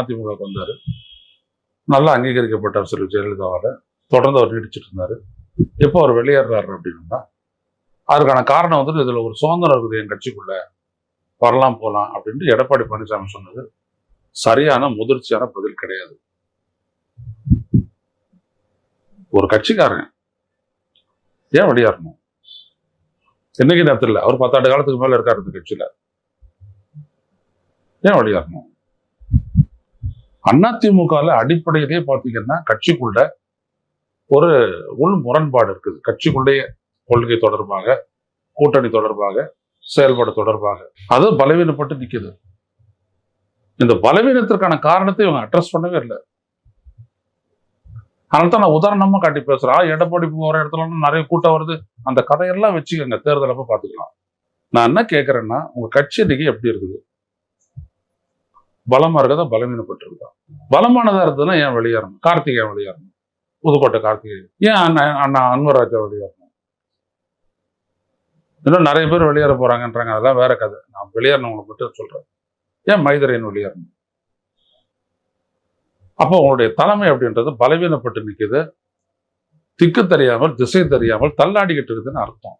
அதிமுக வந்தாரு. நல்லா அங்கீகரிக்கப்பட்டார் செல்வி ஜெயலலிதாவால் தொடர்ந்து அவர் நீடிச்சிட்டு இருந்தாரு. எப்போ அவர் வெளியேறாரு அப்படின்னா அதுக்கான காரணம் வந்துட்டு இதுல ஒரு சுதந்திரம் இருக்குது என் கட்சிக்குள்ள வரலாம் போகலாம் அப்படின்ட்டு எடப்பாடி பழனிசாமி சொன்னது சரியான முதிர்ச்சியான பதில் கிடையாது. ஒரு கட்சிக்காரங்க ஏன் வெளியேறணும்? என்னைக்கு நேரத்தில் அவர் பத்தாண்டு காலத்துக்கு மேல இருக்காரு இந்த கட்சியில. ஏன் வெளியேறணும்? அதிமுகவில் அடிப்படையிலேயே பார்த்தீங்கன்னா கட்சிக்குள்ள ஒரு உள் முரண்பாடு இருக்குது. கட்சிக்குள்ளேயே கொள்கை தொடர்பாக கூட்டணி தொடர்பாக செயல்பாடு தொடர்பாக. அது பலவீனப்பட்டு நிக்குது. இந்த பலவீனத்திற்கான காரணத்தை இவங்க அட்ரஸ் பண்ணவே இல்லை. அதனால தான் நான் உதாரணமா காட்டி பேசுறேன். எடப்பாடி போகிற இடத்துல நிறைய கூட்டம் வருது. அந்த கதையெல்லாம் வச்சுக்கோங்க. தேர்தலப்ப பார்த்துக்கலாம் பாத்துக்கலாம். நான் என்ன கேட்கறேன்னா உங்க கட்சி இன்னைக்கு எப்படி இருக்குது? பலமா இருக்கதா பலவீனப்பட்டிருக்கா பலமானதா இருந்ததுன்னா ஏன் வெளியேறணும்? கார்த்திகேயன் வெளியேறணும்? புதுக்கோட்டை கார்த்திகை. ஏன் அண்ணா அண்ணா அன்வராஜா வெளியேறணும்? இன்னும் நிறைய பேர் வெளியேற போறாங்கன்றாங்க. அதெல்லாம் வேற கதை. நான் வெளியேறினவங்களை மட்டும் சொல்றேன். ஏன் மைதரையன் வெளியேறணும்? அப்போ உங்களுடைய தலைமை அப்படின்றது பலவீனப்பட்டு நிக்குது. திக்கு தெரியாமல் திசை தெரியாமல் தள்ளாடிக்கிட்டு இருக்குதுன்னு அர்த்தம்.